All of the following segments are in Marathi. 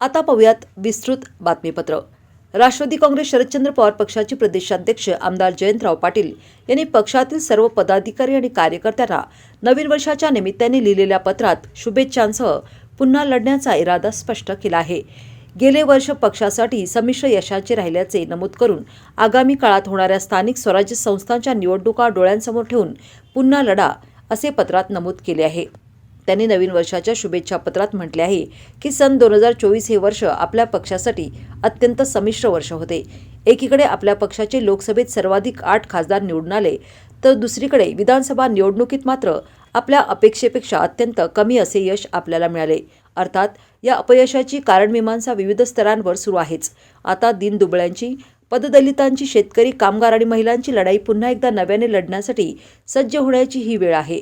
आता पाहूयात विस्तृत बातमीपत्र. राष्ट्रवादी काँग्रेस शरदचंद्र पवार पक्षाचे प्रदेशाध्यक्ष आमदार जयंतराव पाटील यांनी पक्षातील सर्व पदाधिकारी आणि कार्यकर्त्यांना नवीन वर्षाच्या निमित्ताने लिहिलेल्या पत्रात शुभेच्छांसह पुन्हा लढण्याचा इरादा स्पष्ट केला आहे. गेले वर्ष पक्षासाठी संमिश्र यशाचे राहिल्याचे नमूद करून आगामी काळात होणाऱ्या स्थानिक स्वराज्य संस्थांच्या निवडणुका डोळ्यांसमोर ठेवून पुन्हा लढा असे पत्रात नमूद केले आहे. त्यांनी नवीन वर्षाच्या शुभेच्छा पत्रात म्हटले आहे की सन दोन हजार चोवीस हे वर्ष आपल्या पक्षासाठी अत्यंत संमिश्र वर्ष होते. एकीकडे आपल्या पक्षाचे लोकसभेत सर्वाधिक आठ खासदार निवडून आले तर दुसरीकडे विधानसभा निवडणुकीत मात्र आपल्या अपेक्षेपेक्षा अत्यंत कमी असे यश आपल्याला मिळाले. अर्थात या अपयशाची कारणमीमांसा विविध स्तरांवर सुरू आहेच. आता दीनदुबळ्यांची पददलितांची शेतकरी कामगार आणि महिलांची लढाई पुन्हा एकदा नव्याने लढण्यासाठी सज्ज होण्याची ही वेळ आहे.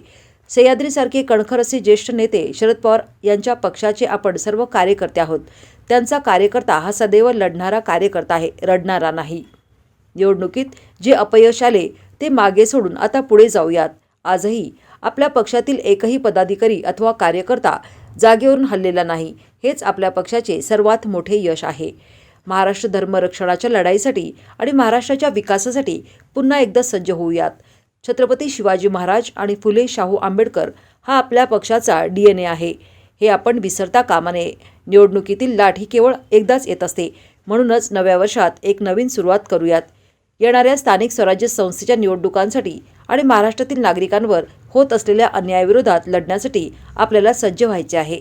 सह्याद्रीसारखे कणखर असे ज्येष्ठ नेते शरद पवार यांच्या पक्षाचे आपण सर्व कार्यकर्ते आहोत. त्यांचा कार्यकर्ता हा सदैव लढणारा कार्यकर्ता आहे रडणारा नाही. निवडणुकीत जे अपयश आले ते मागे सोडून आता पुढे जाऊयात. आजही आपल्या पक्षातील एकही पदाधिकारी अथवा कार्यकर्ता जागेवरून हललेला नाही हेच आपल्या पक्षाचे सर्वात मोठे यश आहे. महाराष्ट्र धर्मरक्षणाच्या लढाईसाठी आणि महाराष्ट्राच्या विकासासाठी पुन्हा एकदा सज्ज होऊयात. छत्रपती शिवाजी महाराज आणि फुले शाहू आंबेडकर हा आपल्या पक्षाचा डी एन ए आहे. हे आपण विसरता कामा नये निवडणुकीतील लाट ही केवळ एकदाच येत असते. म्हणूनच नव्या वर्षात एक नवीन सुरुवात करूयात. येणाऱ्या स्थानिक स्वराज्य संस्थेच्या निवडणुकांसाठी आणि महाराष्ट्रातील नागरिकांवर होत असलेल्या अन्यायाविरोधात लढण्यासाठी आपल्याला सज्ज व्हायचे आहे.